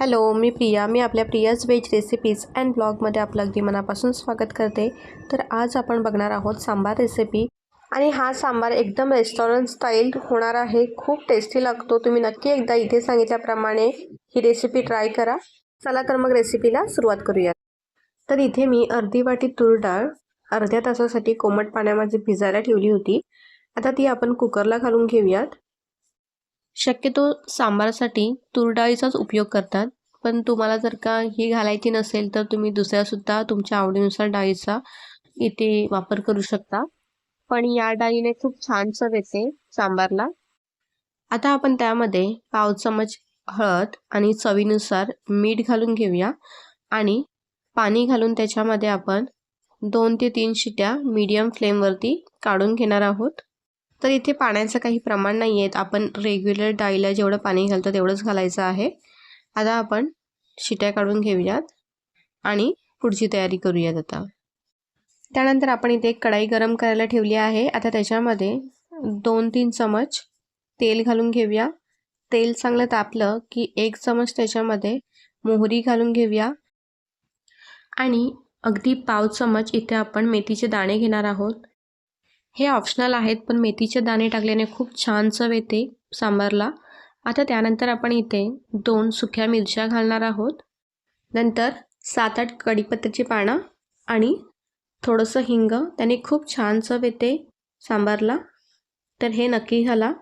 Hello मी प्रिया. मी आपल्या Priya's veg recipes and ब्लॉगमध्ये आपलं अगदी मनापासून स्वागत करते. तर आज आपण बघणार आहोत सांबार रेसिपी आणि हा सांबार एकदम रेस्टॉरंट स्टाईल होणार आहे. खूप टेस्टी लागतो. तुम्ही नक्की एकदा इथे सांगितल्याप्रमाणे ही रेसिपी ट्राय करा. चला तर मग रेसिपीला सुरुवात करूया तर इथे मी अर्धी वाटी तूर डाळ अर्ध्या तासासाठी कोमट पाण्यामध्ये भिजायला ठेवली होती. आता ती आपण कुकरला घालून घेऊयात. शक्यतो सांबारासाठी तूर डाळीचाच उपयोग करतात. पण तुम्हाला जर का ही घालायची नसेल तर तुम्ही दुसऱ्यासुद्धा तुमच्या आवडीनुसार डाळीचा इथे वापर करू शकता. पण या डाळीने खूप छान चव येते सांबारला. आता आपण त्यामध्ये पाव चमच हळद आणि चवीनुसार मीठ घालून घेऊया. आणि पाणी घालून त्याच्यामध्ये आपण दोन ते तीन शिट्या मीडियम फ्लेमवरती काढून घेणार आहोत. तर इथे पाण्याचं काही प्रमाण नाही आहेत आपण रेग्युलर डाळीला जेवढं पाणी घालतो तेवढंच घालायचं आहे. आता आपण शिट्या काढून घेऊयात आणि पुढची तयारी करूयात आता. त्यानंतर आपण इथे एक कढाई गरम करायला ठेवली आहे. आता त्याच्यामध्ये दोन तीन चमच तेल घालून घेऊया. तेल चांगलं तापलं की एक चमच त्याच्यामध्ये मोहरी घालून घेऊया. आणि अगदी पाव चमच इथे आपण मेथीचे दाणे घेणार आहोत. हे ऑप्शनल आहेत पण मेथीचे दाणे टाकल्याने खूप छान चव येते सांबारला. आता त्यानंतर आपण इथे दोन सुक्या मिरच्या घालणार आहोत. नंतर सात आठ कढीपत्त्याची पानं आणि थोडंसं हिंग. त्याने खूप छान चव येते सांबारला. तर हे नक्की घाला.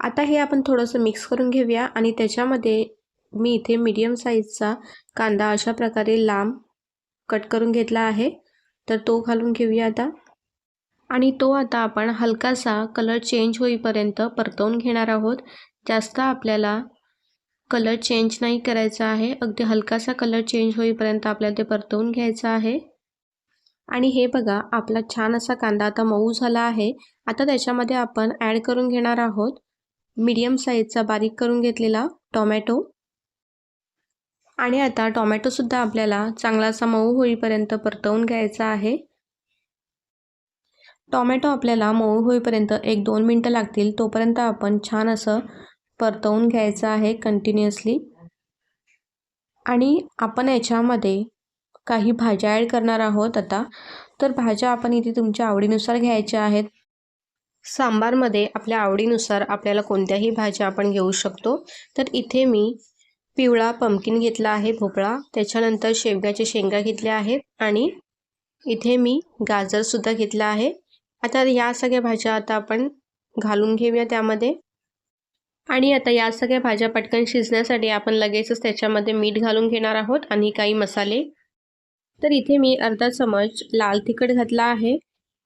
आता हे आपण थोडंसं मिक्स करून घेऊया आणि त्याच्यामध्ये मी इथे मीडियम साईजचा कांदा अशा प्रकारे लांब कट करून घेतला आहे. तर तो घालून घेऊया आता. आणि तो आता आपण हलकासा कलर चेंज होईपर्यंत परतवून घेणार आहोत. जास्त आपल्याला कलर चेंज नाही करायचा आहे. अगदी हलकासा कलर चेंज होईपर्यंत आपल्याला ते परतवून घ्यायचं आहे. आणि हे बघा आपला छान असा कांदा आता मऊ झाला आहे. आता त्याच्यामध्ये आपण ॲड करून घेणार आहोत मीडियम साईजचा बारीक करून घेतलेला टोमॅटो आणि आता टोमॅटोसुद्धा आपल्याला चांगला असा मऊ होईपर्यंत परतवून घ्यायचा आहे. टॉमॅटो आपल्याला मऊ होईपर्यंत एक दोन मिनटं लागतील तोपर्यंत आपण छान असं परतवून घ्यायचं आहे कंटिन्युअसली आणि आपण याच्यामध्ये काही भाज्या ॲड करणार आहोत आता. तर भाज्या आपण इथे तुमच्या आवडीनुसार घ्यायच्या आहेत. सांबारमध्ये आपल्या आवडीनुसार आपल्याला कोणत्याही भाज्या आपण घेऊ शकतो. तर इथे मी पिवळा पम्पकिन घेतला आहे भोपळा. त्याच्यानंतर शेवग्याचे शेंगा घेतल्या आहेत. आणि इथे मी गाजरसुद्धा घेतला आहे. आता या सगळ्या भाज्या आता आपण घालून घेऊया त्यामध्ये. आणि आता या सगळ्या भाज्या पटकन शिजण्यासाठी आपण लगेचच त्याच्यामध्ये मीठ घालून घेणार आहोत आणि काही मसाले. तर इथे मी अर्धा चमच लाल तिखट घातला आहे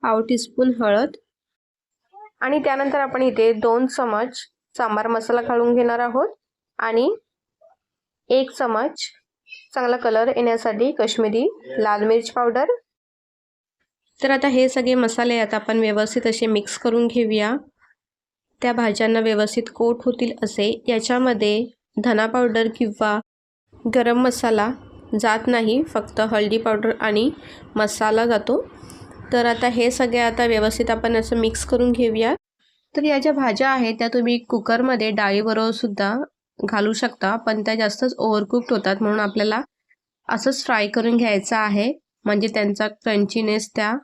पाव टीस्पून हळद. आणि त्यानंतर आपण इथे दोन चमच सांबार मसाला घालून घेणार आहोत. आणि एक चमच चांगला कलर येण्यासाठी कश्मीरी लाल मिर्च पावडर तर आता हे सगळे मसाले आता आपण व्यवस्थित असे मिक्स करून घेऊया. त्या भाज्यांना व्यवस्थित कोट होतील असे. याच्यामध्ये धना पावडर किंवा गरम मसाला जात नाही. फक्त हळदी पावडर आणि मसाला जातो. तर आता हे सगळे आता व्यवस्थित आपण असं मिक्स करून घेऊया. तर या ज्या भाज्या आहेत त्या तुम्ही कुकरमध्ये डाळीबरोबरसुद्धा घालू शकता. पण त्या जास्तच ओव्हरकुक्ड होतात म्हणून आपल्याला असंच फ्राय करून घ्यायचं आहे. म्हणजे त्यांचा क्रंचीनेस त्या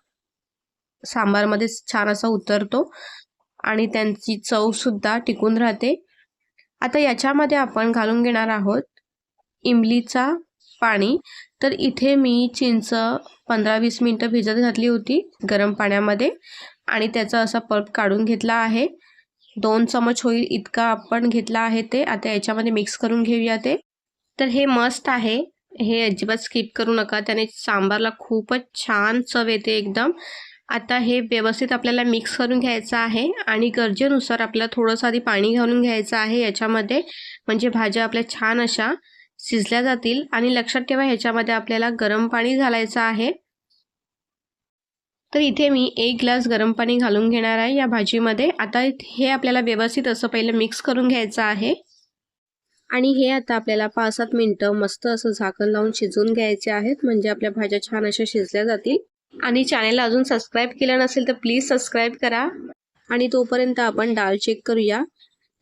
सांबारमध्ये छान असा उतरतो आणि त्यांची चवसुद्धा टिकून राहते. आता याच्यामध्ये आपण घालून घेणार आहोत इमलीचा पाणी. तर इथे मी चिंच पंधरा वीस मिनटं भिजत घातली होती गरम पाण्यामध्ये आणि त्याचा असा पल्प काढून घेतला आहे. दोन चमच होईल इतका आपण घेतला आहे ते. आता याच्यामध्ये मिक्स करून घेऊया ते. तर हे मस्त आहे. हे अजिबात स्किप करू नका. त्याने सांबारला खूपच छान चव येते एकदम. आता हे व्यवस्थित आपल्याला मिक्स करून घ्यायचं आहे आणि गरजेनुसार आपल्याला थोडंसं आधी पाणी घालून घ्यायचं आहे याच्यामध्ये. म्हणजे भाज्या आपल्या छान अशा शिजल्या जातील आणि लक्षात ठेवा ह्याच्यामध्ये आपल्याला गरम पाणी घालायचं आहे. तर इथे मी एक ग्लास गरम पाणी घालून घेणार आहे या भाजीमध्ये. आता हे आपल्याला व्यवस्थित असं पहिलं मिक्स करून घ्यायचं आहे. आणि हे आता आपल्याला पाच सात मिनटं मस्त असं झाकण लावून शिजवून घ्यायचे आहेत. म्हणजे आपल्या भाज्या छान अशा शिजल्या जातील. आणि चॅनेलला अजून सबस्क्राईब केलं नसेल तर प्लीज सबस्क्राईब करा. आणि तोपर्यंत आपण डाळ चेक करूया.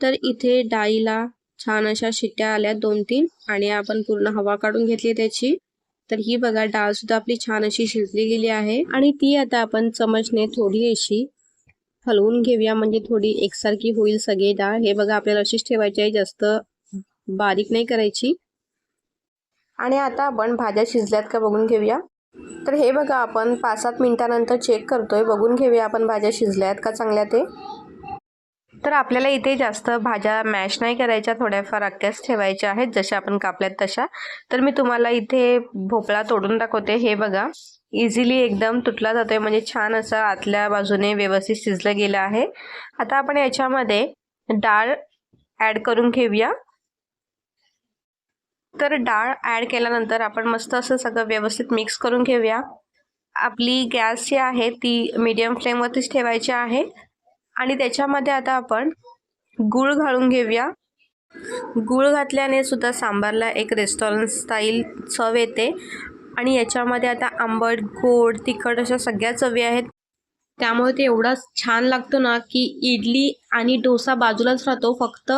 तर इथे डाळीला छान अशा शिट्ट्या आल्या दोन तीन आणि आपण पूर्ण हवा काढून घेतली त्याची. तर ही बघा डाळ सुद्धा आपली छान अशी शिजली गेली आहे. आणि ती आता आपण चमचने थोडी अशी हलवून घेऊया. म्हणजे थोडी एकसारखी होईल सगळी डाळ. हे बघा आपल्याला अशीच ठेवायची आहे. जास्त बारीक नाही करायची. आणि आता आपण भाज्या शिजल्यात का बघून घेऊया. तर हे बघा आपण पाच सात मिनिटानंतर चेक करतोय. बघून घेऊया आपण भाज्या शिजल्यात का चांगल्या ते. तर आपल्याला इथे जास्त भाज्या मॅश नाही करायच्या थोड्याफार अक्क्याच ठेवायच्या आहेत जशा आपण कापल्यात तशा. तर मी तुम्हाला इथे भोपळा तोडून दाखवते. हे बघा इझिली एकदम तुटला जातोय म्हणजे छान असं आतल्या बाजूने व्यवस्थित शिजलं गेलं आहे. आता आपण याच्यामध्ये डाळ ॲड करून घेऊया. तर डाळ ॲड केल्यानंतर आपण मस्त असं सगळं व्यवस्थित मिक्स करून घेऊया. आपली गॅस जी आहे ती मीडियम फ्लेमवरतीच ठेवायची आहे. आणि त्याच्यामध्ये आता आपण गूळ घालून घेऊया. गूळ घातल्याने सुद्धा सांबारला एक रेस्टॉरंट स्टाईल चव येते. आणि याच्यामध्ये आता आंबट गोड तिखट अशा सगळ्या चवी आहेत. त्यामुळे ते एवढा छान लागतो ना की इडली आणि डोसा बाजूलाच राहतो. फक्त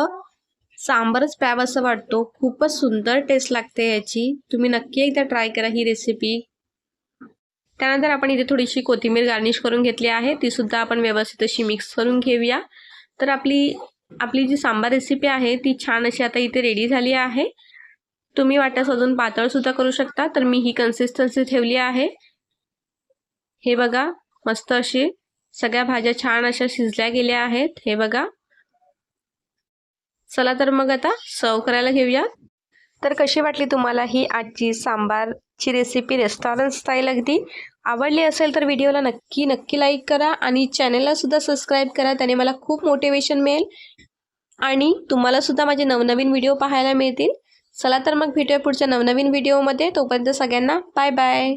सांबारच प्यावं असं वाटतो. खूपच सुंदर टेस्ट लागते याची. तुम्ही नक्की एकदा ट्राय करा ही रेसिपी त्यानंतर आपण इथे थोडीशी कोथिंबीर गार्निश करून घेतली आहे. ती सुद्धा आपण व्यवस्थित अशी मिक्स करून घेऊया. तर आपली आपली जी सांबार रेसिपी आहे ती छान अशी आता इथे रेडी झाली आहे. तुम्ही वाटस अजून पातळसुद्धा करू शकता. तर मी ही कन्सिस्टन्सी ठेवली आहे. हे बघा मस्त अशी सगळ्या भाज्या छान अशा शिजल्या गेल्या आहेत. हे बघा. चला तर मग आता सर्व करायला घेऊया. तर कशी वाटली तुम्हाला ही आजची सांबारची रेसिपी रेस्टॉरंट स्टाईल अगदी? आवडली असेल तर व्हिडिओला नक्की नक्की लाईक करा आणि चॅनललासुद्धा सबस्क्राईब करा त्याने मला खूप मोटिवेशन मिळेल. आणि तुम्हालासुद्धा माझे नवनवीन व्हिडिओ पाहायला मिळतील. चला तर मग भेटूया पुढच्या नवनवीन व्हिडिओमध्ये तोपर्यंत सगळ्यांना बाय बाय